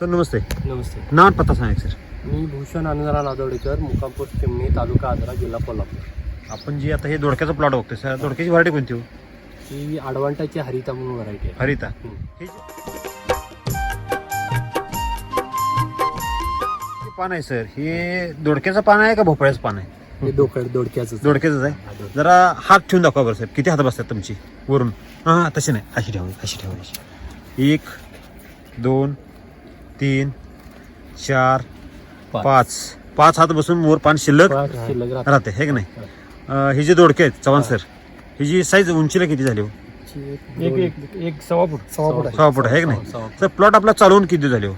Sir नमस्ते. नमस्ते. नाव पत्ता सांगा सर. मी भूषण आनंदराव नादवडेकर मुक्काम पोस्ट चिमणी तालुका आजरा जिल्हा कोल्हापूर. आपण जी आता हे दोडक्याचा प्लॉट बघतोय सर दोडक्याची व्हरायटी कोणती हो? ही आडवांटाची हरिता म्हणून व्हरायटी आहे. हरिता. हे पान आहे सर. हे दोडक्याचं पान आहे का भोपळ्याचं पान आहे? हे डोकड दोडक्याचं दोडक्याचंच आहे? जरा हात ठेवून दाखवा बरं साहेब किती हात बसतात तुमची? वरून. हां हां तशी नाही. अशी ठेवा अशी ठेवा एक दोन तीन चार पाच. पाच. हात बसून मोर पान शिल्लक शिल्लक राहते. राहते हे की नाही? अं, हे जे दोडके आहेत चव्हाण सर ही जी साईज उंचीला किती झाली हो? एक एक एक सव्वा फूट. सव्वा फूट सहा फूट आहे की नाही? सव्वा सर प्लॉट आपला चालवून किती दिवस झाले हो.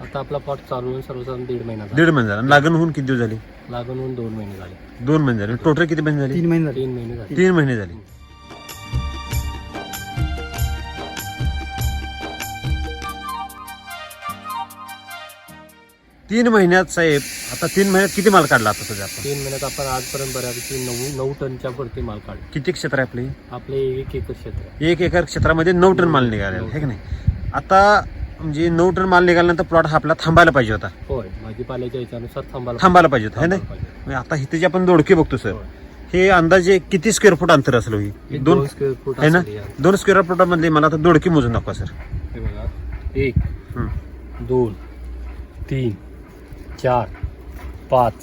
आता आपला प्लॉट चालू होऊन सर्वसाधारण दीड महिना झाला. दीड महिने झाला. आणि लागण होऊन किती दिवस झाले? लागून होऊन दोन महिने झाले. दोन महिने झाले. टोटल किती महिने झाले? महिने तीन महिने झाले. तीन महिने झाले. तीन महिन्यात साहेब आता तीन महिन्यात किती माल काढला आता सध्या आपण तीन महिन्यात आपण आजपर्यंत बऱ्यापैकी नऊ नऊ टनच्या वरती माल काढले किती क्षेत्र आहे आपले आपले एक एकर क्षेत्र आहे. एक एकर क्षेत्रामध्ये नऊ टन माल निघालेला आहे की नाही आता म्हणजे नऊ टन माल निघाल्यानंतर प्लॉट हा आपला थांबायला पाहिजे होता होय भाजीपाल्याच्या याच्यानुसार थांबायला थांबायला पाहिजे होता है ना थांबायला पाहिजे. म्हणजे आता इथे जे आपण दोडके बघतो सर होय. हे अंदाजे किती स्क्वेअर फूट अंतर असेल हो ही? हे दोन दोन स्क्वेअर फूट आहे ना असेल या. दोन स्क्वेअर फुटामधले मला आता दोडके मोजून दाखवा सर हे बघा एक हं. दोन तीन चार पाच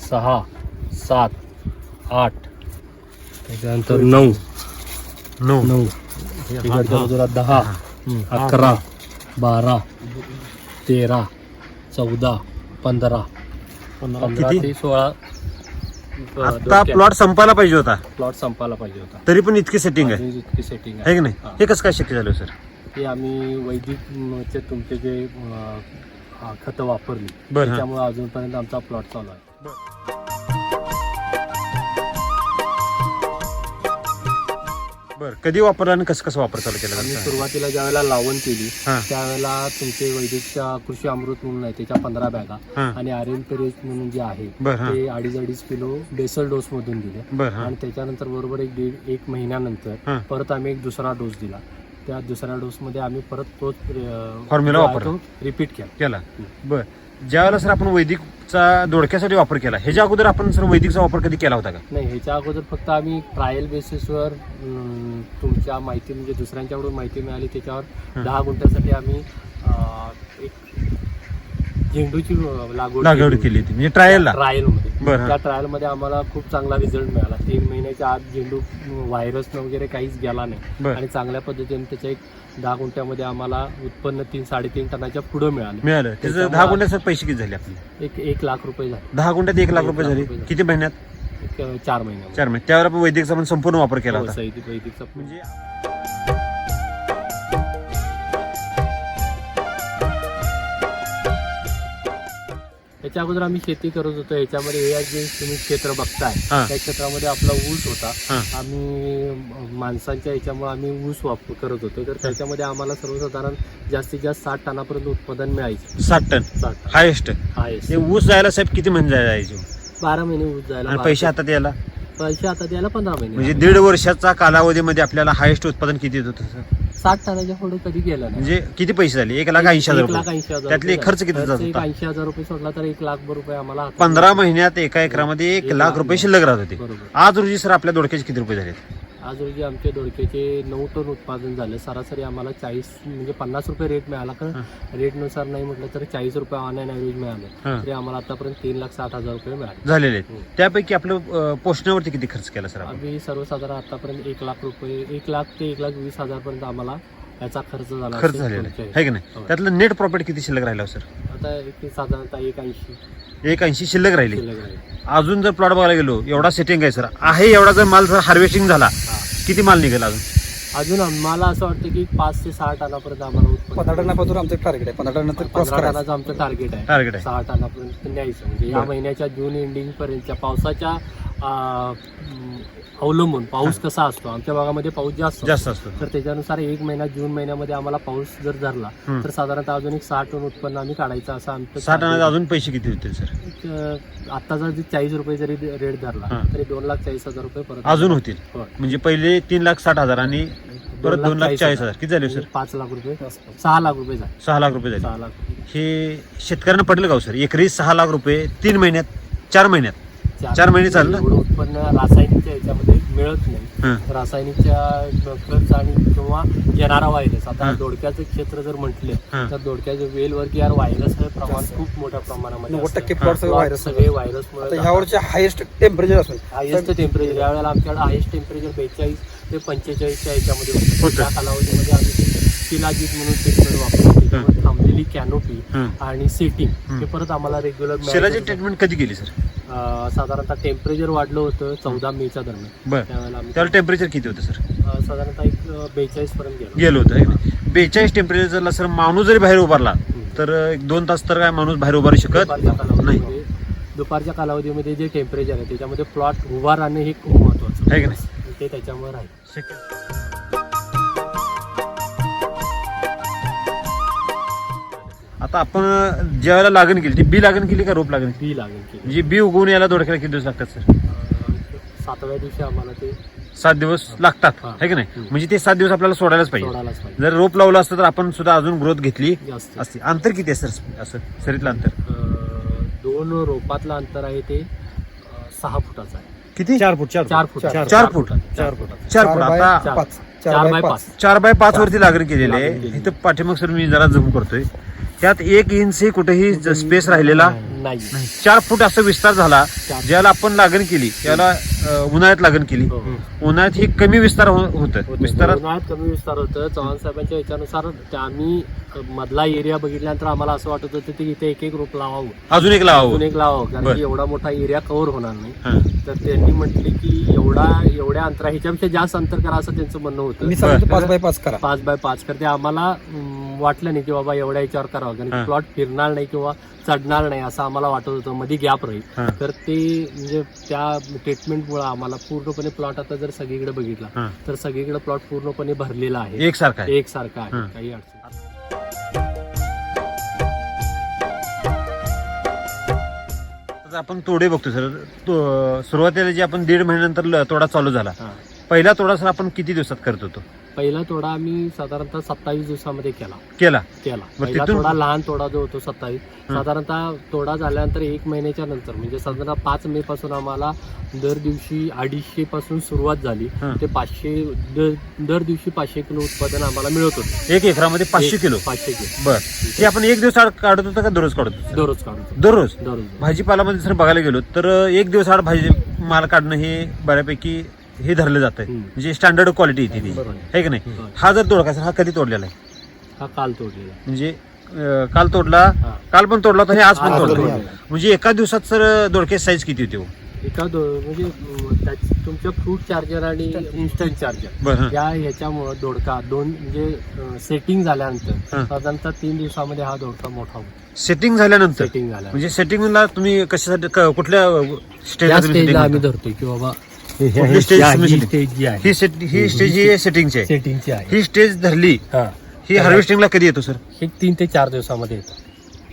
सहा सात आठ. त्याच्यानंतर नऊ. नऊ. नऊ. बाजूला दहा अकरा बारा तेरा चौदा पंधरा? ते सोळा. आता प्लॉट संपायला पाहिजे होता. प्लॉट संपायला पाहिजे होता. तरी पण इतकी सेटिंग आहे. इतकी सेटिंग आहे. की नाही? हा. हे कसं काय शक्य झालं सर ते आम्ही वैदिक तुमचे जे हा, खतं वापरली बरं, हा. त्याच्यामुळे अजूनपर्यंत आमचा प्लॉट चालू आहे बरं कधी वापरला आणि कसं कसं वापर चालू केला आम्ही त्याचा? सुरुवातीला ज्यावेळेला लावण केली हा. त्यावेळेला तुमचे वैदिकच्या कृषी अमृत म्हणून आहे त्याच्या पंधरा बॅगा हा. आणि आर्यन पेरेज म्हणून जे आहे बरं हा ते अडीच अडीच किलो बेसल डोस मधून दिले बरं हा आणि त्याच्यानंतर बरोबर एक दीड एक महिन्यानंतर हा. परत आम्ही एक दुसरा डोस दिला त्या दुसऱ्या डोस मध्ये आम्ही परत तोच Formula वापरला. रिपीट केला केला बर ज्यावेळेला सर आपण वैदिकचा दोडक्यासाठी वापर केला ह्याच्या अगोदर आपण सर वैदिकचा वापर कधी केला होता का नाही ह्याच्या अगोदर फक्त आम्ही ट्रायल बेसिसवर तुमच्या माहिती म्हणजे दुसऱ्यांच्याकडून माहिती मिळाली त्याच्यावर. दहा गुंठ्यासाठी आम्ही एक झेंडूची लागवड लागवड केली होती. म्हणजे ट्रायलला ट्रायलमध्ये बरं, हा. त्या ट्रायलमध्ये आम्हाला खूप चांगला रिझल्ट मिळाला. तीन महिन्याच्या आत झेंडू व्हायरस वगैरे काहीच गेला नाही. बरं. आणि चांगल्या पद्धतीने त्याच्या एक दहा गुंठ्यामध्ये आम्हाला उत्पन्न तीन साडेतीन टनाच्या पुढे मिळालं. मिळालं. त्याचं त्याच्यामुळे- दहा गुंठ्यात सर पैसे किती झाले आपले? एक एक लाख रुपये झाले. दहा गुंठ्यात एक लाख एक रुपये लाख झाले. रुपये झाले. किती महिन्यात? एक, अं, चार महिन्यामध्ये. चार महिने. त्यावर आपण वैदिकचा पण संपूर्ण वापर केला हो, होता. सैनिक वैदिकचा म्हणजे त्याच्या अगोदर आम्ही शेती करत होतो. याच्यामध्ये हे जे तुम्ही क्षेत्र बघताय हा. त्या क्षेत्रामध्ये आपला ऊस होता. हा. आम्ही माणसांच्या याच्यामुळे आम्ही ऊस वापर करत होतो. तर त्याच्यामध्ये आम्हाला सर्वसाधारण जास्तीत जास्त साठ टनापर्यंत उत्पादन मिळायचे. साठ टन? साठ टन. हायेस्ट आहे हे ऊस जायला साहेब किती महिने जायचे? बारा महिने ऊस जायला आणि बारा- पैसे हातात यायला? पैसे आता द्यायला पंधरा महिने म्हणजे दीड वर्षाचा कालावधीमध्ये आपल्याला हायेस्ट उत्पादन किती येत होतं? सर साठ टनाच्या पुढे कधी गेलं नाही. म्हणजे किती पैसे झाले? एक लाख ऐंशी हजार एक लाख रुपये. ऐंशी हजार त्यातले रुपये खर्च. किती जात एक होता? ऐंशी हजार रुपये सोडला तर एक लाख रुपये आम्हाला हातात पंधरा महिन्यात एका एकरामध्ये एक लाख लाख रुपये शिल्लक राहत होते. बरोबर. आज रोजी सर आपल्या दोडक्याचे किती रुपये झाले आज रोजी आमच्या दोडक्याचे नऊ टन उत्पादन झालं. सरासरी आम्हाला चाळीस म्हणजे पन्नास रुपये रेट मिळाला. कारण रेटनुसार नाही म्हटलं तर चाळीस रुपये ऑन अँड ॲव्हरेज मिळाले. हा. तरी आम्हाला आतापर्यंत तीन लाख साठ हजार रुपये मिळाले. झालेले आहेत. हम्म. त्यापैकी आपलं पोषणावरती किती खर्च केला सर आपण? आम्ही सर्वसाधारण आतापर्यंत एक लाख रुपये एक लाख ते एक लाख वीस हजार पर्यंत आम्हाला याचा खर्च झाला खर्च असेल झालेला तुमच्या आहे है की नाही? होय. त्यातलं नेट प्रॉफिट किती शिल्लक राहिला हो सर? आता एक साधारणतः एक ऐंशी. एक ऐंशी शिल्लक राहिली. शिल्लक राहील. अजून जर प्लॉट बघायला गेलो एवढा सेटिंग आहे सर. आहे एवढा जर माल जर हार्वेस्टिंग झाला. किती माल निघेल अजून? अजून आम्हाला असं वाटतं की पाच ते सहा टनापर्यंत आम्हाला उत्पन्न पंधरा टनापासून आमचं टार्गेट आहे. पंधरा टनानंतर क्रॉस करायचं. टनाचं आमचं टार्गेट आहे. टार्गेट आहे. सहा टनापर्यंत न्यायचं. म्हणजे या. महिन्याच्या जून एंडिंग पर्यंतच्या पावसाच्या अवलंबून पाऊस कसा असतो? आमच्या भागामध्ये पाऊस जास्त असतो. जास्त असतो. तर त्याच्यानुसार एक महिना जून महिन्यामध्ये आम्हाला पाऊस जर धरला. तर साधारणतः अजून एक सहा टन उत्पन्न आम्ही काढायचं असं आमचं साठ आण्यात अजून पैसे किती होतील सर? आता जर चाळीस रुपये जरी रेट धरला हा. तरी दोन लाख चाळीस हजार रुपये परत अजून होतील. होय. म्हणजे पहिले तीन लाख साठ हजार आणि परत दोन लाख चाळीस हजार. किती झाले हो, सर? पाच लाख रुपये. सहा लाख रुपये झाले. सहा लाख रुपये झाले. सहा लाख रुपये. हे शेतकऱ्यांना पडलं का हो सर? एकरी सहा लाख रुपये तीन महिन्यात चार महिन्यात. चार महिने चाललं? एवढं उत्पन्न रासायनिकच्या याच्यामध्ये मिळत नाही हं. रासायनिकच्या खर्च आणि किंवा येणारा व्हायरस आता हं. दोडक्याचं क्षेत्र जर म्हटले. तर दोडक्याच्या वेलवरती यार व्हायरस हे प्रमाण खूप मोठ्या प्रमाणामध्ये नव्वद असतं. टक्के प्लॉट सगळे व्हायरस सगळे व्हायरस आता ह्या वर्षी हायेस्ट टेम्परेचर असेल हायेस्ट टेम्परेचर यावेळेला आमच्याकडे हायेस्ट टेम्परेचर बेचाळीस ते पंचेचाळीसच्या याच्यामध्ये होतं. त्या कालावधीमध्ये आम्ही शिलाजीत म्हणून ट्रीटमेंट वापरतो त्याच्यामध्ये थांबलेली कॅनोपी हं. आणि सेटिंग हं. परत आम्हाला रेग्युलर शेलाची ट्रीटमेंट कधी केली सर साधारणतः टेम्परेचर वाढलं होतं चौदा मेच्या दरम्यान. बर. त्यावेळेला आम्ही त्याला टेम्परेचर किती होतं सर? अं, साधारणतः एक बेचाळीस पर्यंत गेलो. गेलं होतं? बेचाळीस टेम्परेचरला सर माणूस जरी बाहेर उभारला. तर एक दोन तास तर काय माणूस बाहेर उभारू शकत दुपारच्या नाही. कालावधीमध्ये दुपारच्या कालावधीमध्ये जे टेम्परेचर आहे त्याच्यामध्ये प्लॉट उभा राहणं हे खूप महत्वाचं. आहे की नाही? ते त्याच्यामुळे राहील. आता आपण ज्या वेळेला लागण केली ती बी लागण केली का रोप लागण केली? बी लागेल की म्हणजे बी उगवून यायला दोडक्याला किती दिवस लागतात सर? सातव्या दिवशी आम्हाला ते सात दिवस लागतात हा. है की नाही. म्हणजे ते सात दिवस आपल्याला सोडायलाच पाहिजे. सोडायलाच पाहिजे. जर रोप लावलं असतं तर आपण सुद्धा अजून ग्रोथ घेतली जास्त. असते. अंतर किती आहे सर? असं सरीतलं अंतर? अं, दोन रोपातलं अंतर आहे ते अं, सहा फुटाचं आहे. किती? चार फूट चार चार फूट. चार- चार फूट. चार फुटाचं चार फूट. बाय आता पाच. चार बाय पाच. चार बाय पाच वरती लागण केलेली आहे. लागण केलेली. इथं पाठीमाग सर मी जरा झूम करतोय. त्यात एक इंच कुठेही स्पेस राहिलेला नाही. चार फूट असं विस्तार झाला. ज्याला आपण लागण केली त्याला उन्हाळ्यात लागण केली. हो. उन्हाळ्यात ही कमी विस्तार हो- होतं. विस्तारात उन्हाळ्यात कमी विस्तार होतं चव्हाण साहेबांच्या याच्यानुसार त्या आम्ही मधला एरिया बघितल्यानंतर आम्हाला असं वाटत होतं की इथे एक एक रोप लावावं. अजून एक अजून लावावं एक लावावं. कारण. की एवढा मोठा एरिया कव्हर होणार नाही. हां. तर त्यांनी म्हटले की एवढा एवढ्या अंतरा ह्याच्यापेक्षा जास्त अंतर करा असं त्यांचं म्हणणं होतं. पाच बाय पाच करा. पाच बाय पाच. करते आम्हाला वाटलं नाही की बाबा एवढ्या याच्यावर करावं. कारण प्लॉट फिरणार नाही किंवा चढणार नाही असं आम्हाला वाटत होतं. मध्ये गॅप राहील. तर ते म्हणजे त्या ट्रीटमेंटमुळे आम्हाला पूर्णपणे प्लॉट आता जर सगळीकडे बघितला. तर सगळीकडे प्लॉट पूर्णपणे भरलेला आहे. एकसारखा एकसारखा आहे. काही अडचण आपण तोडे बघतो सर. तो- सुरुवातीला जे आपण दीड महिन्यानंतर तोडा चालू झाला. पहिला तोडा सर आपण किती दिवसात करत होतो? पहिला तोडा आम्ही साधारणतः सत्तावीस दिवसामध्ये केला. केला. केला. मग पहिला तिथून- तोडा लहान तोडा जो होतो सत्तावीस हं. साधारणतः तोडा झाल्यानंतर एक महिन्याच्या नंतर म्हणजे साधारणतः पाच मे पासून आम्हाला दर दिवशी अडीचशे पासून सुरुवात झाली. हं. ते पाचशे दर- दर दिवशी पाचशे किलो उत्पादन आम्हाला मिळत होतं. एक एकरामध्ये पाचशे एक- किलो? पाचशे किलो. बर. हे आपण एक दिवस आड काढत होतो का दररोज काढत होतो? दररोज काढतो दररोज? दररोज. भाजीपालामध्ये जर बघायला गेलो तर एक दिवस आड भाजी माल काढणं हे बऱ्यापैकी हे धरलं जात. म्हणजे स्टँडर्ड क्वालिटी येते ती. आहे की नाही हं. जर तोडका सर हा कधी तोडलेला आहे हा काल तोडलेला म्हणजे अं, काल तोडला. काल पण तोडला होता हे आज पण तोडला. म्हणजे एका दिवसात सर दोडके साईज किती होते हो? एका दो म्हणजे अं, त्याच- तुमच्या फ्रूट चार्जर आणि इन्स्टंट चार्जर बरं हं. या ह्याच्यामुळं दोडका दोन म्हणजे सेटिंग झाल्यानंतर हं. साधारणतः तीन दिवसामध्ये हा दोडका मोठा होतो सेटिंग झाल्यानंतर सेटिंग झाल्यानंतर म्हणजे सेटिंगला तुम्ही कशासाठी क- कुठल्या त्या स्टेजला स्टेजला आम्ही धरतोय की बाबा कुठली हे- ही तुम्ही? स्टेज जी आहे. ही सेट ही स्टेज ही सेटिंगची आहे. सेटिंगची आहे. ही स्टेज धरली. हा. ही हार्वेस्टिंगला कधी येतो सर हे तीन ते चार दिवसामध्ये येतो.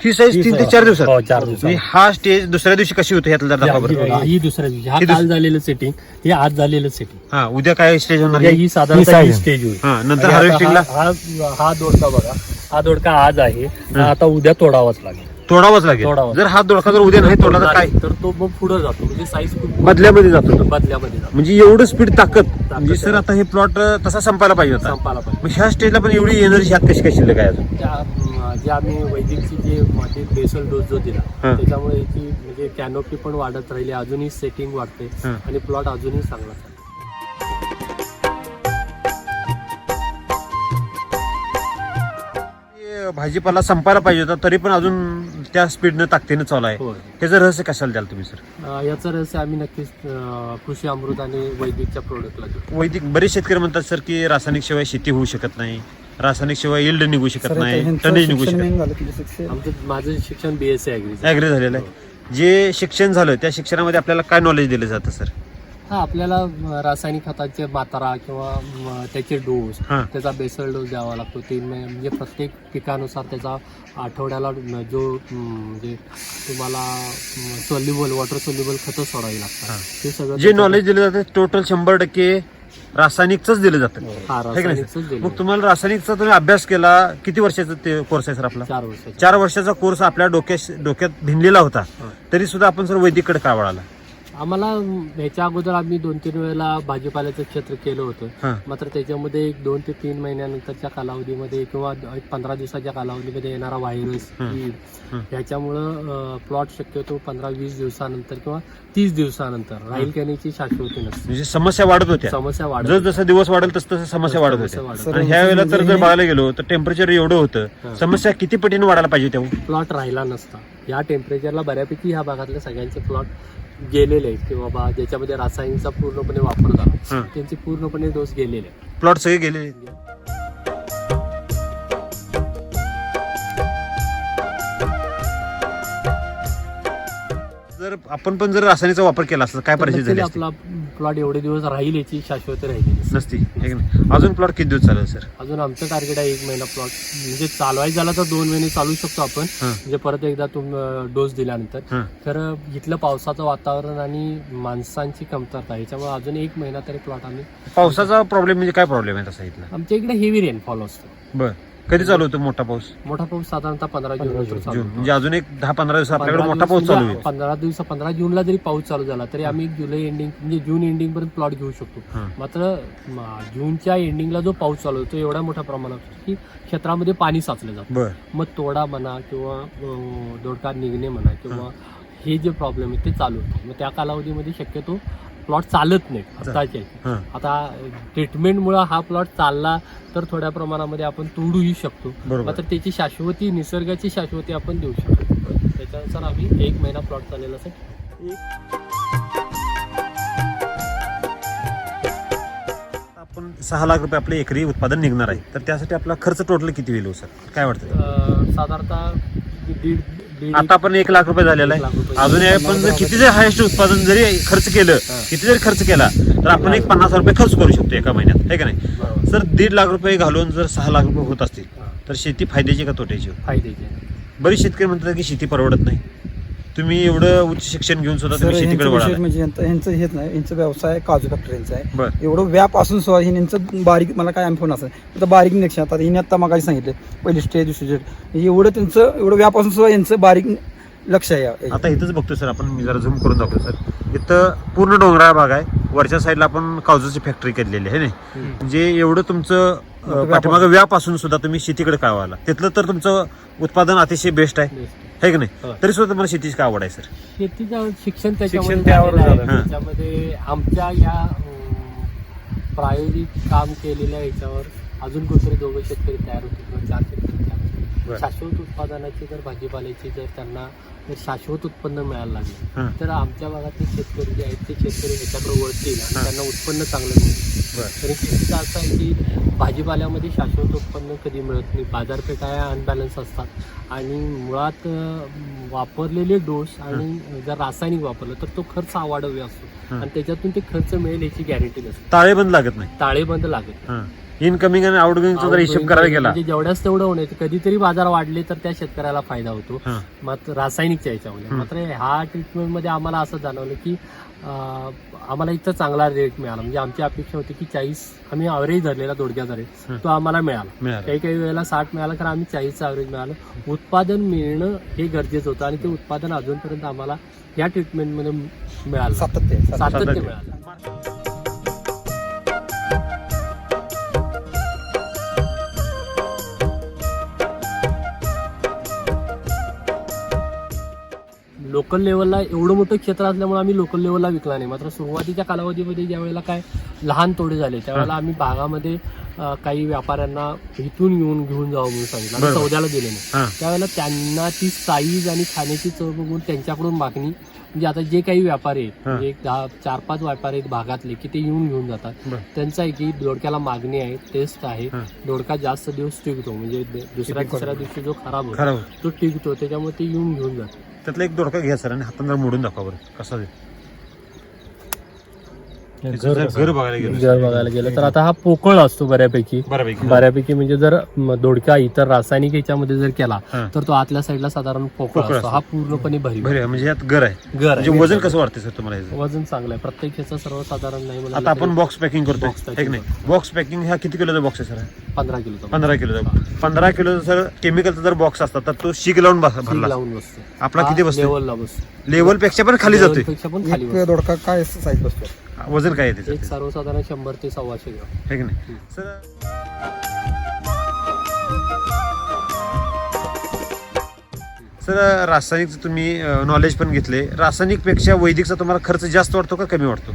ही साईज तीन ते चार दिवसात? हो चार म्हणजे दिवसात हा स्टेज दुसऱ्या दिवशी कशी होते दाखवा बरं. ही दुसऱ्या दिवशी. हा ही दुस- काल झालेलं सेटिंग हे आज झालेलं सेटिंग हा उद्या काय स्टेज होणार ही साधारणतः ही size. स्टेज होईल. हा नंतर आणि आता हार्वेस्टिंगला हा हा- हा दोडका बघा. हा दोडका आज आहे. हा. आता उद्या तोडावाच लागेल. तोडावाच लागेल. तोडावा. जर हा दोडका जर उद्या नाही तोडला तर काय? तर तो मग पुढे जातो. म्हणजे साईज बदल्यामध्ये जातो तो. बदल्यामध्ये जातो. म्हणजे एवढं स्पीड ताकद. म्हणजे सर आता हे प्लॉट तसा संपायला पाहिजे होता. संपायला पाहिजे. मग ह्या स्टेजला पण एवढी एनर्जी ह्यात कशी काय शिल्लक आहे अजून? त्या अं, जे आम्ही वैदिकची जे बेसल डोस जो दिला हा. त्याच्यामुळे याची म्हणजे कॅनोपी पण वाढत राहिली. अजूनही सेटिंग वाढते. हा. आणि प्लॉट अजूनही चांगला चालतो. भाजीपाला संपायला पाहिजे होता तरी पण अजून त्या स्पीडनं ताकदीनं चालू आहे. होय. त्याचं रहस्य कशाला द्याल तुम्ही सर अं, याचं रहस्य आम्ही नक्कीच अं, कृषी अमृत आणि वैदिकच्या प्रोडक्टला देऊ. वैदिक बरेच शेतकरी म्हणतात सर की रासायनिक शिवाय शेती होऊ शकत नाही. रासायनिक शिवाय इल्ड निघू शकत सर नाही टनेज निघू शकत नाही. आमचं माझं शिक्षण B S C agri agri झालेलं आहे. जे शिक्षण झालं त्या शिक्षणामध्ये आपल्याला काय नॉलेज दिलं जातं सर हा आपल्याला रासायनिक खताचे मात्रा किंवा त्याचे डोस हां. त्याचा बेसल डोस द्यावा लागतो. ते म्हणजे प्रत्येक पिकानुसार त्याचा आठवड्याला जो म्हणजे तुम्हाला सोल्युबल वॉटर सोल्युबल खतं सोडावी हां. लागतात ते सगळं जे नॉलेज दिलं जातं टोटल शंभर टक्के रासायनिकच दिलं जातं. हा. है का नाही? रासायनिकच सर? दिलं मग तुम्हाला रासायनिकचा तुम्ही अभ्यास केला किती वर्षाचा ते कोर्स आहे सर आपला? चार वर्षाचे. चार वर्षाचा कोर्स आपल्या डोक्यात डोक्यात भिनलेला होता. हा. तरी सुद्धा आपण सर वैदिककडे का वळाला? आम्हाला ह्याच्या अगोदर आम्ही दोन तीन वेळेला भाजीपाल्याचं क्षेत्र केलं होतं. हा. मात्र त्याच्यामध्ये एक दोन ते तीन महिन्यानंतरच्या कालावधीमध्ये किंवा एक पंधरा दिवसाच्या कालावधीमध्ये येणारा व्हायरस. ह्याच्यामुळं प्लॉट शक्यतो पंधरा वीस दिवसानंतर किंवा तीस दिवसानंतर. राहील कॅनीची शाश्वती नसते. म्हणजे समस्या वाढत होत्या. समस्या जस वाढत जसं दिवस वाढेल तस तसं समस्या वाढत होत्या. आणि ह्या वेळेला तर जर म्हणजे- बघायला गेलो तर टेम्परेचर एवढं होतं. समस्या किती पटीने वाढायला पाहिजे तेव्हा? प्लॉट राहिला नसता. या टेम्परेचरला बऱ्यापैकी ह्या भागातले सगळ्यांचे प्लॉट गेलेले आहेत किंवा बा ज्याच्यामध्ये रासायनिकचा पूर्णपणे वापर झाला. त्यांचे पूर्णपणे डोस गेलेले. प्लॉट सगळे गेले जर आपण पण जर रासायनिकचा वापर केला असता काय परिस्थिती झाली असती? आपला प्लॉट एवढे दिवस राहील याची शाश्वती राहिली नसती. नसती की नाही? अजून प्लॉट किती दिवस चालेल सर अजून आमचं टार्गेट आहे एक महिना प्लॉट म्हणजे चालवायचं झाला तर दोन महिने चालू शकतो आपण हं. म्हणजे परत एकदा तुम डोस दिल्यानंतर हं. तर इथलं पावसाचं वातावरण आणि माणसांची कमतरता याच्यामुळे अजून एक महिना तरी प्लॉट आम्ही पावसाचा प्रॉब्लेम म्हणजे काय प्रॉब्लेम आहे तसा इथला आमच्या इकडे हेवी रेनफॉल असतो बर कधी चालू होतो मोठा पाऊस? मोठा पाऊस साधारणतः पंधरा जून नंतर चालू जून होतो. म्हणजे अजून एक दहा पंधरा दिवस आपल्याकडे पंधरा मोठा पाऊस चालू होईल पंधरा दिवस पंधरा जूनला जरी पाऊस चालू झाला तरी आम्ही जुलै एंडिंग म्हणजे जून एंडिंग पर्यंत प्लॉट घेऊ शकतो. हं. मात्र म, जूनच्या एंडिंगला जो पाऊस चालू होतो एवढ्या मोठ्या प्रमाणात असतो की क्षेत्रामध्ये पाणी साचलं जातं. बर. मग तोडा म्हणा किंवा अं, दोडका निघणे म्हणा किंवा हे. जे प्रॉब्लेम आहे ते चालू होते मग त्या कालावधीमध्ये शक्यतो प्लॉट चालत नाही आताच्या. आता ट्रीटमेंटमुळे हा प्लॉट चालला तर थोड्या प्रमाणामध्ये आपण तोडूही शकतो. मात्र त्याची शाश्वती निसर्गाची शाश्वती आपण देऊ शकतो. त्याच्यानुसार आम्ही एक महिना प्लॉट चाललेला असेल आपण सहा लाख रुपये आपले एकरी उत्पादन निघणार आहे. तर त्यासाठी आपला खर्च टोटल किती होईल हो सर? काय वाटतं? साधारणतः दीड आता आपण एक लाख रुपये झालेला आहे. अजून आपण जर किती जर हायेस्ट उत्पादन जरी खर्च केलं. किती जरी खर्च केला तर आपण एक पन्नास रुपये खर्च करू शकतो एका महिन्यात आहे का नाही. सर दीड लाख रुपये घालून जर सहा लाख रुपये होत असतील तर शेती फायद्याची का तोट्याची? फायद्याचे बरेच शेतकरी म्हणतात की शेती परवडत नाही तुम्ही एवढं उच्च शिक्षण घेऊन सुद्धा तुम्ही शेतीकडे वळाला म्हणजे यांचं यांचं हेच नाही यांचं व्यवसाय काजू फॅक्टरीचा आहे. बर. एवढं व्याप असून सुद्धा हे यांचं बारीक मला काय अनुभव नसेल आता बारीक निरीक्षण आता हिने आता मागाशी सांगितलं पहिली स्टेज दुसरी स्टेज एवढं त्यांचं एवढं व्याप असून सुद्धा यांचं बारीक लक्ष आहे या- आता इथंच बघतो सर आपण मी जरा झूम करून दाखवतो सर इथं पूर्ण डोंगराळ भाग आहे. वरच्या साईडला आपण काजूची फॅक्टरी केलेली आहे नाही? हम्म. म्हणजे एवढं तुमचं व्याप पाठीमागं व्याप असून सुद्धा तुम्ही शेतीकडे काय व्हायला तिथलं तर तुमचं उत्पादन अतिशय बेस्ट आहे. Best. है की नाही हो. तरी सुद्धा तुम्हाला शेतीची काय आवड आहे सर शेतीचं शिक्षण त्याच्यामध्ये शिक्षण त्यावर झालेलं आहे. हां. त्याच्यामध्ये आमच्या या अं, प्रायोगिक काम केलेल्या ह्याच्यावर अजून कोणतरी दोघं शेतकरी तयार होते किंवा चार शेतकरी बरं. शाश्वत उत्पादनाची जर भाजीपाल्याची जर त्यांना जर शाश्वत उत्पन्न मिळायला लागले हां. तर आमच्या भागातले शेतकरी जे आहेत ते शेतकरी ह्याच्याकडे वळतील आणि. त्यांना उत्पन्न चांगलं मिळेल बरं तरी शेतीचं असं आहे की भाजीपाल्यामध्ये शाश्वत उत्पन्न कधी मिळत नाही बाजारपेठा या अनबॅलन्स असतात आणि मुळात अं, वापरलेले डोस आणि जर रासायनिक वापरलं तर तो खर्च आवाढव्य असतो हं. आणि त्याच्यातून ते खर्च मिळेल याची गॅरंटी नसते ताळेबंद लागत नाही ताळेबंद लागत नाही. इनकमिंग आणि आउटगोईंगचा जर हिशोब करायला गेला. म्हणजे जेवढ्याच तेवढं होण्याचं कधीतरी बाजार वाढले तर त्या शेतकऱ्याला फायदा होतो. हां. मात्र रासायनिकच्या याच्यामध्ये. हं. मात्र ह्या ट्रीटमेंटमध्ये आम्हाला असं जाणवलं की अं, आम्हाला इथं चांगला रेट मिळाला. म्हणजे आमची अपेक्षा होती की चाळीस आम्ही ॲव्हरेज धरलेला दोडक्याचा रेट. तो आम्हाला मिळाला. मिळालं. काही काही वेळेला साठ मिळाला कारण आम्ही चाळीसचं ॲव्हरेज मिळालं. उत्पादन मिळणं हे गरजेचं होतं आणि ते उत्पादन अजूनपर्यंत आम्हाला या ट्रीटमेंटमध्ये मिळालं. सातत्य सातत्य. मिळालं. लोकल लेवलला एवढं मोठं क्षेत्र असल्यामुळे आम्ही लोकल लेवलला विकला नाही. मात्र सुरुवातीच्या कालावधीमध्ये ज्या वेळेला काय लहान तोडे झाले त्यावेळेला आम्ही भागामध्ये काही व्यापाऱ्यांना इथून येऊन घेऊन जावं म्हणून सांगितलं. आम्ही. सौद्याला दिले नाही त्यावेळेला त्यांना ती साईज आणि खाण्याची चव बघून त्यांच्याकडून मागणी म्हणजे आता जे काही व्यापारी आहेत हां. म्हणजे एक दहा चार पाच व्यापारी आहेत भागातले की ते येऊन घेऊन जातात. त्यांचं आहे की दोडक्याला मागणी आहे टेस्ट आहे. दोडका जास्त दिवस टिकतो म्हणजे दुसऱ्या. तिसऱ्या दिवशी जो खराब होतो तो टिकतो त्याच्यामुळे ते येऊन घेऊन जातात त्यातला एक दोडका घ्या सर आणि हातांना मोडून दाखवा बरं कसा जर घर बघायला गेलो जर बघायला गेलं. तर आता हा पोकळ असतो बऱ्यापैकी. बऱ्यापैकी. बऱ्यापैकी म्हणजे जर म, दोडका इतर रासायनिक याच्यामध्ये जर केला हा. तर तो आतल्या साईडला साधारण पोकळ पोकळ असतो. हा पूर्णपणे भरी बरं म्हणजे यात घर आहे. घर म्हणजे वजन कसं वाटतं सर तुम्हाला? वजन चांगलं आहे. प्रत्येक ह्याचं सर्वसाधारण नाही म्हणाल आता आपण बॉक्स पॅकिंग करतो packing नाही बॉक्स पॅकिंग हा किती किलोचा बॉक्स आहे सर? पंधरा किलो पंधरा किलोचा. पंधरा किलोचा सर केमिकलचा जर बॉक्स असतात तर तो शीग लावून बस- भरला. लावून बसतो. आपला किती बसतो लेवलला बसतो. लेवलपेक्षा पण खाली जातोय. पेक्षा पण खाली एक दोडका काय साईज बसतो वजन काय आहे. एक त्याचं सर्वसाधारण शंभर ते सव्वाशे ग्राम. है की नाही? सर सर रासायनिकचं तुम्ही नॉलेज पण घेतले. रासायनिकपेक्षा वैदिकचा तुम्हाला खर्च जास्त वाटतो का कमी वाटतो?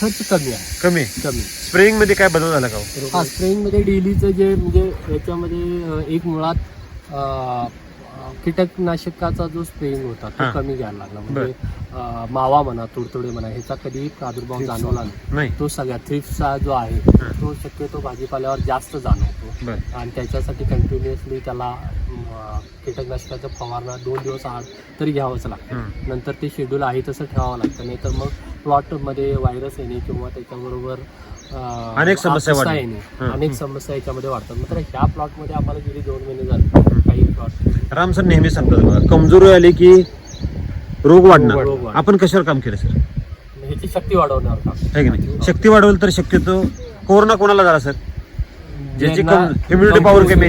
खर्च कमी आहे. कमी? आहे. कमी. स्प्रेइंगमध्ये काय बदल झाला का हो? हा मध्ये डेलीचं जे म्हणजे याच्यामध्ये अं, एक मुळात अं, कीटकनाशकाचा जो स्प्रेइंग होता तो हा. कमी घ्यायला लागला. म्हणजे अं, मावा म्हणा तुडतुडे म्हणा ह्याचा कधी प्रादुर्भाव जाणवला नाही. नाही. तो सगळ्या थ्रिप्सचा जो आहे हा. तो शक्यतो भाजीपाल्यावर जास्त जाणवतो. बर. आणि त्याच्यासाठी कंटिन्युअसली त्याला अं, कीटकनाशकाचं फवारणा दोन दिवस आड तरी घ्यावंच लागतं. नंतर ते शेड्यूल आहे तसं ठेवावं लागतं. नाही तर मग प्लॉटमध्ये व्हायरस येणे किंवा त्याच्याबरोबर अनेक समस्या हं. अनेक समस्या याच्यामध्ये वाढतात. मात्र ह्या प्लॉटमध्ये आम्हाला गेली दोन महिने झाले. काही प्लॉट राम सर नेहमी सांगतात बघा कमजोरी आली की रोग वाढणार. आपण कशावर काम केलं सर? ह्याची शक्ती वाढवणार का? आहे की नाही? शक्ती वाढवली तर शक्यतो कोरोना कोणाला झाला सर? ज्याची इम्युनिटी पॉवर कमी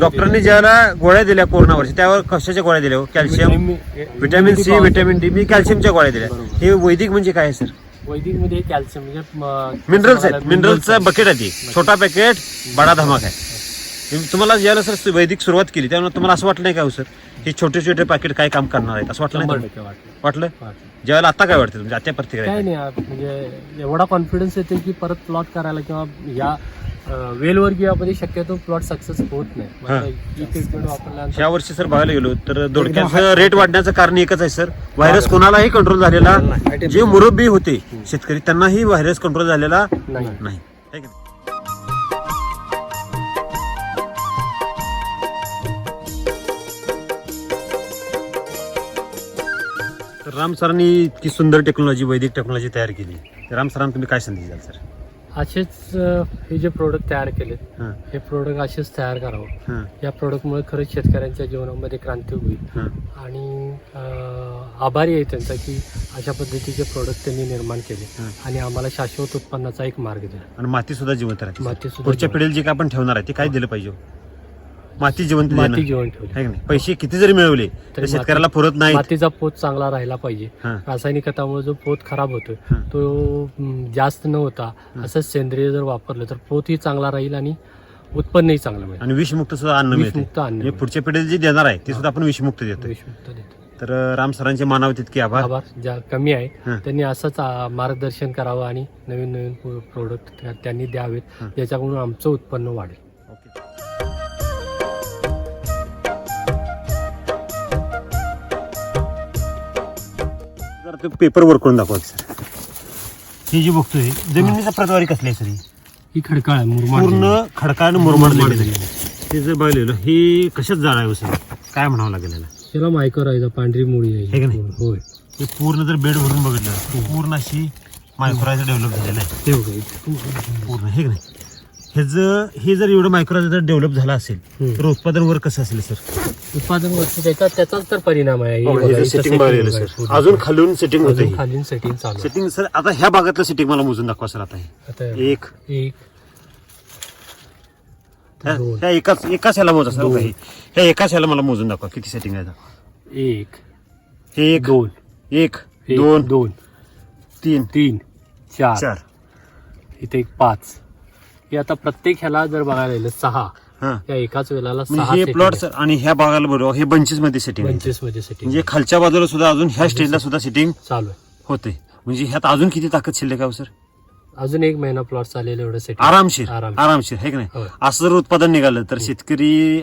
डॉक्टरांनी ज्याला गोळ्या दिल्या कोरोनावरची त्यावर कशाच्या गोळ्या दिल्या calcium vitamin C vitamin D मी कॅल्शियमच्या गोळ्या दिल्या. हे वैदिक म्हणजे काय सर? वैदिकमध्ये कॅल्शियम म्हणजे मिनरल्स आहेत. मिनरल्सचं आहेत. बकेट आहे ती. छोटा पॅकेट बडा धमाक आहे. तुम्हाला ज्याला सर वैदिक सुरुवात केली त्यामुळे तुम्हाला असं वाटलं नाही का हो सर? हे छोटे छोटे पॅकेट काय काम करणार आहेत असं वाटलं? वाटलं. ज्यावेळेला आता काय वाटतं तुमच्या काय प्रतिक्रिया? नाही आ- म्हणजे एवढा कॉन्फिडन्स येते की परत प्लॉट करायला किंवा या वेलवर्गीयामध्ये शक्यतो प्लॉट सक्सेस होत नाही. ही. ट्रीटमेंट वापरल्यानंतर या वर्षी सर बघायला गेलो तर दोडक्याचं रेट वाढण्याचं कारण एकच आहे सर. व्हायरस कोणालाही कंट्रोल झालेला जे मुरब्बी होते शेतकरी त्यांनाही व्हायरस कंट्रोल झालेला नाही. राम सरांनी इतकी सुंदर टेक्नॉलॉजी वैदिक टेक्नॉलॉजी तयार केली. तर राम सरांना तुम्ही काय संदेश द्याल सर? असेच अं, हे जे प्रोडक्ट तयार केलेत हां. हे प्रोडक्ट असेच तयार करावं. हां. या प्रोडक्टमुळे खरंच शेतकऱ्यांच्या जीवनामध्ये क्रांती होईल. हां. आणि अं, आभारी आहे त्यांचा की अशा पद्धतीचे प्रोडक्ट त्यांनी निर्माण केले. हां. आणि आम्हाला शाश्वत उत्पन्नाचा एक मार्ग दिला. आणि माती सुद्धा जिवंत राहते माती सुद्धा पुढच्या जिवंत. पिढीला जे काय आपण ठेवणार आहे ते काय दिलं पाहिजे हो? माती जिवंत देणं. माती जीवन ठेवली है की नाही? पैसे किती जरी मिळवले तर तरी शेतकऱ्याला पुरत नाही मातीचा पोत चांगला राहिला पाहिजे. हां. रासायनिक खतामुळे जो पोत खराब होतोय हां. तो जास्त न होता असंच सेंद्रिय जर वापरलं तर पोतही चांगला राहील आणि उत्पन्नही चांगलं मिळेल. आणि विषमुक्त सुद्धा अन्न मिळते. विषमुक्त अन्न म्हणजे मिळेल. पुढच्या पिढीला जे देणार आहे ते सुद्धा आपण विषमुक्त देतो विषमुक्त देतो तर अं, राम सरांचे मानावे तितके आभार. आभार. ज्या कमी आहे. त्यांनी असंच आ, मार्गदर्शन करावं आणि नवीन नवीन प्रोडक्ट त्यांनी द्यावेत हां. ज्याच्याकडून आमचं उत्पन्न वाढेल. पेपर वर करून दाखवा सर ही जी बघतोय जमिनीचा प्रतवारी कसली आहे सर ही? ही खडकाळ आहे मुरमाड पूर्ण जमीन. खडका आणि मुरमाड मुरमाड जमीन. आहे. हे जर बघलेलं ही कशाच झाड आहे हो सर? काय म्हणावं लागेल याला? त्याला मायकर पांढरी मुळी हे का आहे नाही? होय. हे पूर्ण जर बेड भरून बघितलं पूर्ण अशी मायक्रोरायझर डेव्हलप झालेलं आहे. ते बघा इथे. पूर्ण हे की नाही? हे जर हे जर एवढं मायक्रोरायझर डेव्हलप झालं असेल. तर उत्पादन वर कसं असेल सर? उत्पादन त्याचा त्याचाच तर परिणाम आहे. हे बघा, इथं सेटिंग setting बघायला बघा, सर पूर्ण. अजून खालून सेटिंग अजून होते खालीन सेटिंग चालू आहे. सेटिंग सर आता ह्या भागातलं सेटिंग मला मोजून दाखवा सर आता हे. आता एक. एक. ह्या दोन. ह्या एकाच एकाच ह्याला मोजा सर काही ह्या एकाच ह्याला मला मोजून दाखवा किती सेटिंग आहे आता. एक. हे एक. दोन. एक. एक, दोन. दोन. तीन. तीन. चार. चार. इथे एक पाच. हे आता प्रत्येक ह्याला जर बघायला गेलं सहा. हा. या एकाच वेळेला सहा हे प्लॉट सर आणि ह्या भागाला बरोबर हे बंचेस मध्ये सेटिंग पंचवीसमध्ये सेटिंग म्हणजे खालच्या बाजूला सुद्धा अजून ह्या स्टेजला सुद्धा सेटिंग चालू आहे. होते. म्हणजे ह्यात अजून किती ताकद शिल्लक आहे हो सर? अजून एक महिना प्लॉट चालेल एवढं सेटिंग आरामशीर आरामशीर. आरामशीर हे की नाही? होय. असं जर उत्पादन निघालं तर शेतकरी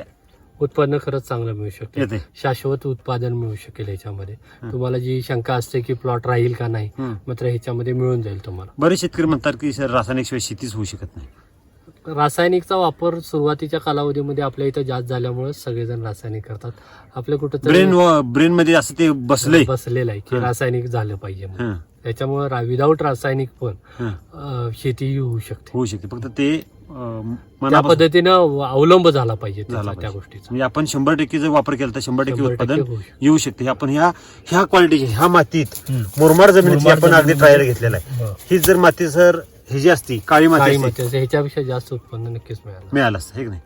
उत्पन्न खरंच चांगलं मिळू शकते. येते. शाश्वत उत्पादन मिळू शकेल ह्याच्यामध्ये. तुम्हाला जी शंका असते की प्लॉट राहील का नाही. मात्र ह्याच्यामध्ये मिळून जाईल तुम्हाला. बरेच शेतकरी म्हणतात की सर रासायनिक शिवाय शेतीच होऊ शकत नाही. रासायनिकचा वापर सुरुवातीच्या कालावधीमध्ये आपल्या इथं जास्त झाल्यामुळे सगळेजण रासायनिक करतात आपलं कुठं ब्रेन ब्रेन मध्ये असं ते बसलंय बसलेलं आहे की. रासायनिक झालं पाहिजे. हं, त्याच्यामुळे विदाऊट रासायनिक पण शेती होऊ शकते होऊ शकते फक्त ते त्या पद्धतीनं अवलंब झाला पाहिजे त्या. गोष्टीचा म्हणजे आपण शंभर टक्के जर वापर केला तर शंभर टक्के उत्पादन. येऊ शकते आपण ह्या ह्या क्वालिटीचे ह्या मातीत. मुरमाड जमिनीची आपण अगदी ट्रायल घेतलेला आहे हं. ही जर माती सर ही जी असती काळी माती काळी असती, माती असते, ह्याच्यापेक्षा जास्त उत्पन्न नक्कीच मिळालं. मिळालं असतं हे की नाही?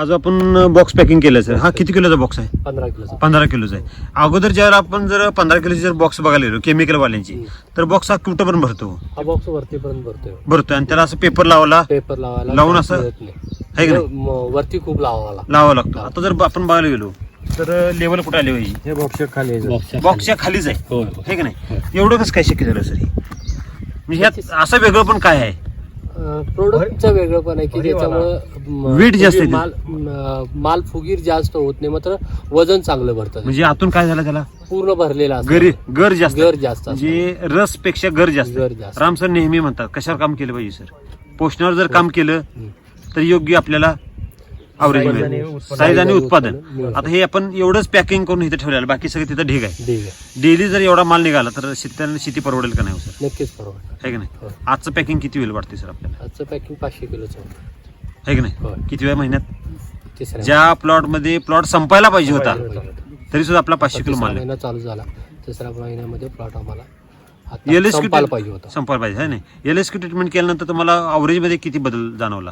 हा जो आपण बॉक्स पॅकिंग केलं सर हा किती किलोचा बॉक्स आहे? पंधरा किलो पंधरा किलोचा आहे. अगोदर ज्यावेळेला आपण जर पंधरा किलोची जर बॉक्स बघायला गेलो केमिकल वाल्यांची तर बॉक्स हा कुठं भरतो. हा बॉक्स वरतीपर्यंत भरतोय. भरतो आणि त्याला असं पेपर लावायला? पेपर लावायला लावून असं- मिळत नाही. आहे की नाही? म- वरती खूप लावावा लावावा लागतो. आता जर आपण बघायला गेलो तर लेवल कुठे आली पाहिजे हे बॉक्सच्या खाली बॉक्सच्या खालीच आहे. हे की नाही? एवढं कसं काय शक्य झालं सर हे? म्हणजे ह्यात असं वेगळं पण काय आहे? प्रोडक्टचं वेगळं पण आहे की ज्याच्यामुळे Weight जास्त येते. माल माल फुगीर जास्त होत नाही मात्र वजन चांगलं भरतं म्हणजे आतून काय झालं त्याला पूर्ण भरलेला असतं. गरी गर जास्त गर जास्त असतं. म्हणजे रसपेक्षा गर जास्त गर जास्त राम सर नेहमी म्हणतात कशावर काम केलं पाहिजे सर पोषणावर जर काम केलं हं. तर योग्य आपल्याला आवरेज मिळेल. साईज आणि उत्पादन. आता हे आपण एवढंच पॅकिंग करून इथे ठेवलेलं बाकी सगळं तिथं ढीग आहे. आहे. डेली जर एवढा माल निघाला तर शेतकऱ्यांना शेती परवडेल का नाही हो सर? नक्कीच परवडतं आहे की नाही? हो. आजचं पॅकिंग किती होईल वाटते सर आपल्याला? आजचं पॅकिंग पाचशे किलोचं आहे की नाही? होय. किती वेळा महिन्यात? ज्या प्लॉटमध्ये प्लॉट संपायला पाहिजे होता. तरी सुद्धा आपला पाचशे किलो माल आहे. महिना चालू झाला. तिसऱ्या महिन्यामध्ये प्लॉट आम्हाला एल एस संपायला पाहिजे होता. संपायला पाहिजे है नाही? एल एस ट्रीटमेंट केल्यानंतर तुम्हाला अवरेजमध्ये किती बदल जाणवला?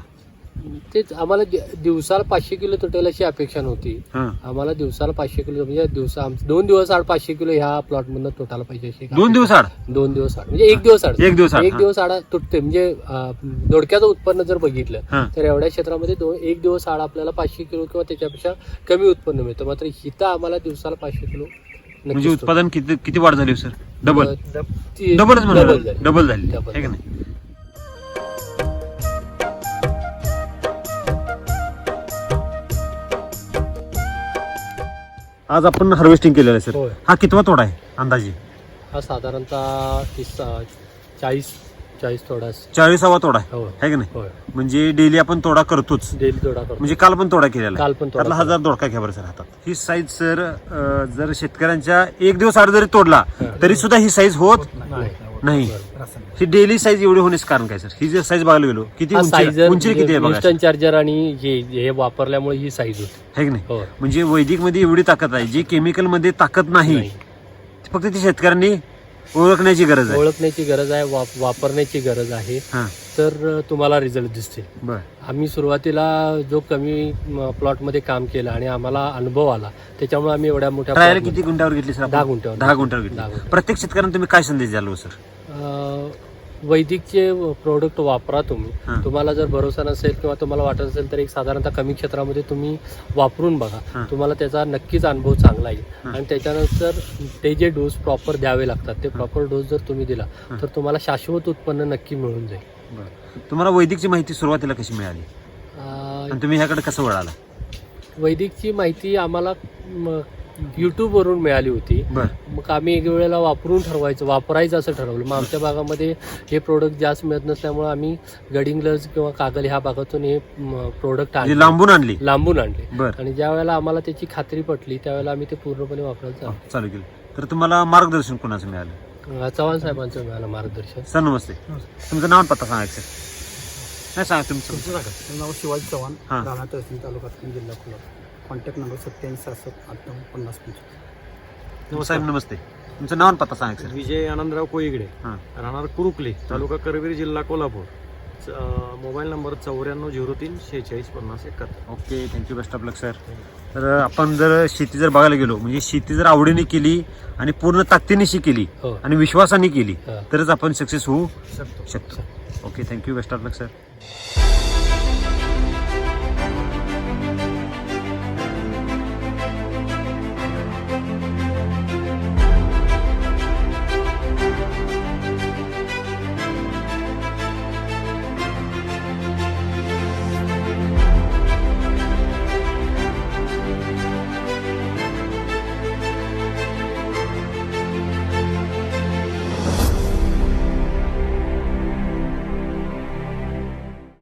तेच आम्हाला दि- दिवसाला पाचशे किलो तुटेल अशी अपेक्षा नव्हती. हं. आम्हाला दिवसाला पाचशे किलो म्हणजे दिवसा आम- दोन दिवस आड पाचशे किलो ह्या प्लॉट मधून तुटायला पाहिजे अशी एक दोन दिवस आड? दोन दिवस आड. म्हणजे एक दिवस आड. एक दिवस आड, एक हा. दिवस आडा तुटते. म्हणजे अं, दोडक्याचं उत्पन्न जर बघितलं हा. तर एवढ्या क्षेत्रामध्ये एक दिवस आड आपल्याला पाचशे किलो किंवा त्याच्यापेक्षा कमी उत्पन्न मिळतं. मात्र हिथं आम्हाला दिवसाला पाचशे किलो नक्कीच म्हणजे तुटतं. उत्पादन किती किती वाढ झाली सर? डबल? अं, ती- डबलच डबल झाली. डबल झाली. डबल. आहे का नाही? आज आपण हार्वेस्टिंग केलेलं आहे सर होय. हा कितवा तोडा आहे अंदाजे? हा साधारणतः तीस चाळीस चाळीस थोडा चाळीसावा तोडा आहे. हो है का नाही? होय. म्हणजे डेली आपण तोडा करतोच. डेली थोडा करतो म्हणजे काल पण तोडा केलेला आहे. काल पण तोडा त्यातला. हजार दोडका घ्या बरं सर हातात. ही साईज सर अं, जर शेतकऱ्यांच्या एक दिवस आड जरी तोडला तरी सुद्धा ही साईज होत नाही. नाही. ही डेली साईज एवढी होण्याचं कारण काय सर ही जर साईज बघायला गेलो किती हा उंची किती आहे बघा चार्जर आणि हे हे वापरल्यामुळे ही साईज होती. है की नाही? हो. म्हणजे वैदिकमध्ये एवढी ताकद आहे जी केमिकलमध्ये ताकद नाही. नाही. फक्त ती शेतकऱ्यांनी ओळखण्याची गरज आहे. ओळखण्याची गरज आहे वाप- वापरण्याची गरज आहे. हा. तर तुम्हाला रिझल्ट दिसतील. बर. आम्ही सुरुवातीला जो कमी प्लॉटमध्ये काम केलं आणि आम्हाला अनुभव आला त्याच्यामुळे आम्ही एवढ्या मोठ्या ट्रायल किती गुंठ्यावर घेतली सर आपण? दहा गुंठ्यावर. दहा गुंठ्यावर दहा घेतली गुंठ्यावर. प्रत्येक शेतकऱ्यांना तुम्ही काय संदेश द्याल हो सर? अ, वैदिकचे प्रोडक्ट वापरा तुम्ही. तुम्हाला जर भरोसा नसेल किंवा तुम्हाला वाटत असेल तर एक साधारणतः कमी क्षेत्रामध्ये तुम्ही वापरून. बघा तुम्हाला त्याचा नक्कीच अनुभव चांगला येईल. आणि त्याच्यानंतर ते जे डोस प्रॉपर द्यावे लागतात ते प्रॉपर डोस जर तुम्ही दिला. तर तुम्हाला शाश्वत उत्पन्न नक्की मिळून जाईल तुम्हाला वैदिकची माहिती सुरुवातीला कशी मिळाली तुम्ही ह्याकडे कसं वळाला वैदिकची माहिती आम्हाला युट्यूब वरून मिळाली होती. मग आम्ही एक वेळेला वापरून ठरवायचं वापरायचं असं ठरवलं. मग आमच्या भागामध्ये हे प्रोडक्ट जास्त मिळत नसल्यामुळे आम्ही गडिंग्लज किंवा कागल ह्या भागातून हे प्रोडक्ट म्हणजे आणले. लांबून आणली. लांबून आणले. आणि ज्या वेळेला आम्हाला त्याची खात्री पटली त्यावेळेला आम्ही ते पूर्णपणे वापरायचं चालू चालू केलं. तर तुम्हाला मार्गदर्शन कोणाचं मिळालं. चव्हाण साहेबांचं मिळालं मार्गदर्शन. सर नमस्ते. तुमचं नाव पत्ता सांगा सर. नाही सांगा तुमचं नाव शिवाजी चव्हाण. राणा तहसील तालुका जिल्हा कोल्हापूर. कॉन्टॅक्ट नंबर सत्त्याऐंशी सहासष्ट अठ्ठावन्न पन्नास पंचवीस हो, साहेब नमस्ते. तुमचं नाव आणि पत्ता सांगा सर विजय आनंदराव कोईगडे. हां. राहणार कुरुकली तालुका करवीर जिल्हा कोल्हापूर. मोबाईल नंबर चौऱ्याण्णव झिरो तीन शेहेचाळीस पन्नास एकाहत्तर. Okay thank you best of luck sir तर आपण जर शेती जर बघायला गेलो म्हणजे शेती जर आवडीने केली आणि पूर्ण ताकदीनिशी केली हो. आणि विश्वासाने केली. तरच आपण सक्सेस होऊ शकतो. शकतो. Okay thank you best of luck sir